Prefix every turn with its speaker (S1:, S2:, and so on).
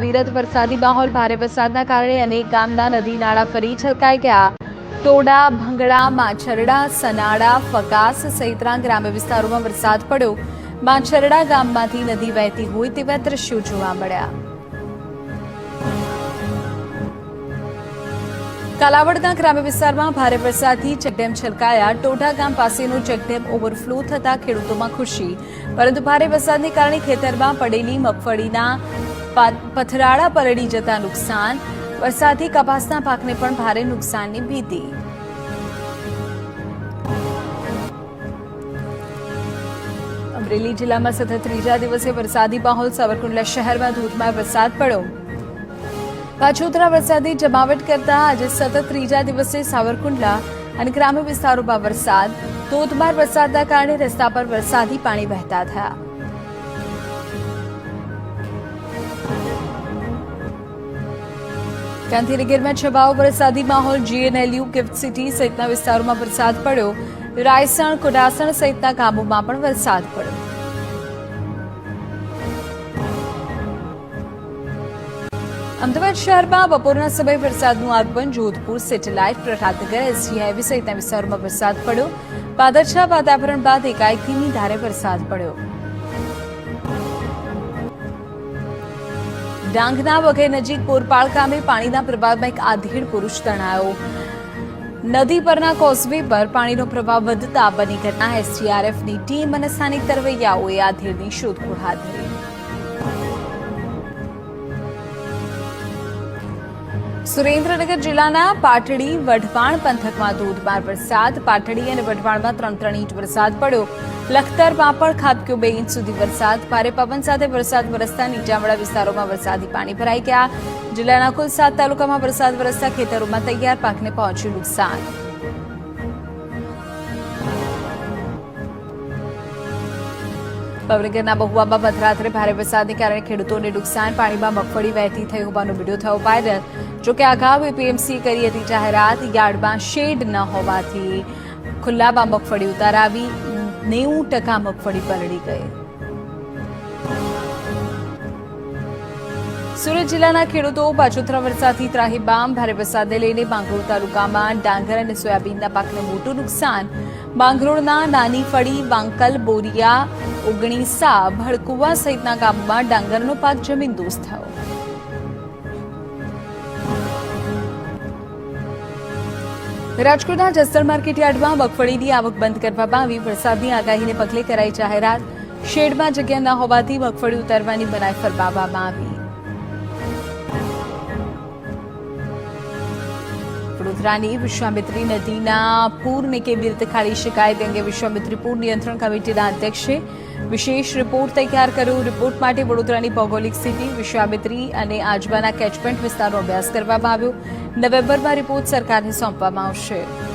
S1: અવિરત વરસાદી માહોલ, ભારે વરસાદના કારણે અનેક ગામના નદી, નાળા ફરી છલકાઈ ગયા. ટોડા, ભંગડા, માછરડા સનાડા ફકાસ સહિતના ગ્રામ્ય વિસ્તારોમાં વરસાદ પડ્યો. માછરડા ગામમાંથી નદી વહેતી હોય તેવા દ્રશ્યો જોવા મળ્યા. કાલાવડના ગ્રામ્ય વિસ્તારમાં ભારે વરસાદથી ચેકડેમ છલકાયા. ટોઢા ગામ પાસેનો ચેકડેમ ઓવરફ્લો થતા ખેડૂતોમાં ખુશી. પરંતુ ભારે વરસાદને કારણે ખેતરમાં પડેલી મગફળીના પથરાળા પલળી જતા નુકસાન વરસાદથી કપાસના પાકને પણ ભારે નુકસાનની ભીતિ. અમરેલી જિલ્લામાં સતત ત્રીજા દિવસે વરસાદી માહોલ, સાવરકુંડલા શહેરમાં ધોધમાર વરસાદ પડ્યો. પાછોતરા વરસાદી જમાવટ કરતા આજે સતત ત્રીજા દિવસે સાવરકુંડલા અને ગ્રામ્ય વિસ્તારોમાં વરસાદ, ધોધમાર વરસાદના કારણે રસ્તા પર વરસાદી પાણી વહેતા થયા. ગાંધીનગરમાં છબાઓ વરસાદી માહોલ જીએનએલયુ ગિફ્ટ સિટી સહિતના વિસ્તારોમાં વરસાદ પડ્યો. રાયસણ, કુડાસણ સહિતના ગામોમાં પણ વરસાદ પડ્યો. અમદાવાદ શહેરમાં બપોરના સમયે વરસાદનું આગમન Jodhpur satellite Prahladnagar SG highway સહિતના વિસ્તારોમાં વરસાદ પડ્યો. પાદરછા વાતાવરણ બાદ એકાએક ધીમી ધારે વરસાદ પડ્યો. ડાંગના વઘઈ નજીક કોરપાળ ગામે પાણીના પ્રવાહમાં એક આધેડ પુરુષ તણાયો. નદી પરના કોઝવે પર પાણીનો પ્રવાહ વધતા બની ઘટના. એસટીઆરએફની ટીમ અને સ્થાનિક તરવૈયાઓએ આધીડની શોધખોળ હાથ ધરી. સુરેન્દ્રનગર જિલ્લાના પાટડી વઢવાણ પંથકમાં ધોધમાર વરસાદ. પાટડી અને વઢવાણમાં ત્રણ ત્રણ ઇંચ વરસાદ પડ્યો. લખતરમાં પણ ખાબક્યો બે ઇંચ સુધી વરસાદ. ભારે પવન સાથે વરસાદ વરસતા નીચાણવાળા વિસ્તારોમાં વરસાદી પાણી ભરાઈ ગયા. જિલ્લાના કુલ સાત તાલુકામાં વરસાદ વરસતા ખેતરોમાં તૈયાર પાકને પહોંચ્યું નુકસાન. ભાવનગરના મહુવામાં મધરાત્રે ભારે વરસાદને કારણે ખેડૂતોને નુકસાન, પાણીમાં મગફળી વહેતી થઈ હોવાનો વીડિયો થયો વાયરલ. જોકે અગાઉ એપીએમસી કરી હતી જાહેરાત, યાર્ડમાં શેડ ન હોવાથી ખુલ્લામાં મગફળી ઉતારાવી, નેવું ટકા મગફળી પલળી ગઈ. સુરત જિલ્લાના ખેડૂતો પાછોતરા વરસાદથી ત્રાહીબામ, ભારે વરસાદને લઈને માંગરોળ તાલુકામાં ડાંગર અને સોયાબીનના પાકને મોટું નુકસાન માંગરોળના નાની ફળી, વાંકલ, બોરિયા, ઓગણીસા, ભડકુવા સહિતના ગામમાં ડાંગરનો પાક જમીનદોસ્ત થયો. રાજકોટના જસદણ માર્કેટ યાર્ડમાં મગફળીની આવક બંધ કરવામાં આવી. વરસાદની આગાહીને પગલે કરાઈ જાહેરાત. શેડમાં જગ્યા ન હોવાથી મગફળી ઉતારવાની મનાઈ ફરમાવવામાં આવી. વડોદરાની વિશ્વામિત્રી નદીના પૂરને કેવી રીતે ખાળી શકાય તે અંગે વિશ્વામિત્રી પૂર નિયંત્રણ કમિટીના અધ્યક્ષે વિશેષ રિપોર્ટ તૈયાર કર્યો. રિપોર્ટ માટે વડોદરાની ભૌગોલિક સ્થિતિ, વિશ્વામિત્રી અને આજુબાના કેચમેન્ટ વિસ્તારનો અભ્યાસ કરવામાં આવ્યો. નવેમ્બરમાં રિપોર્ટ સરકારને સોંપવામાં આવશે.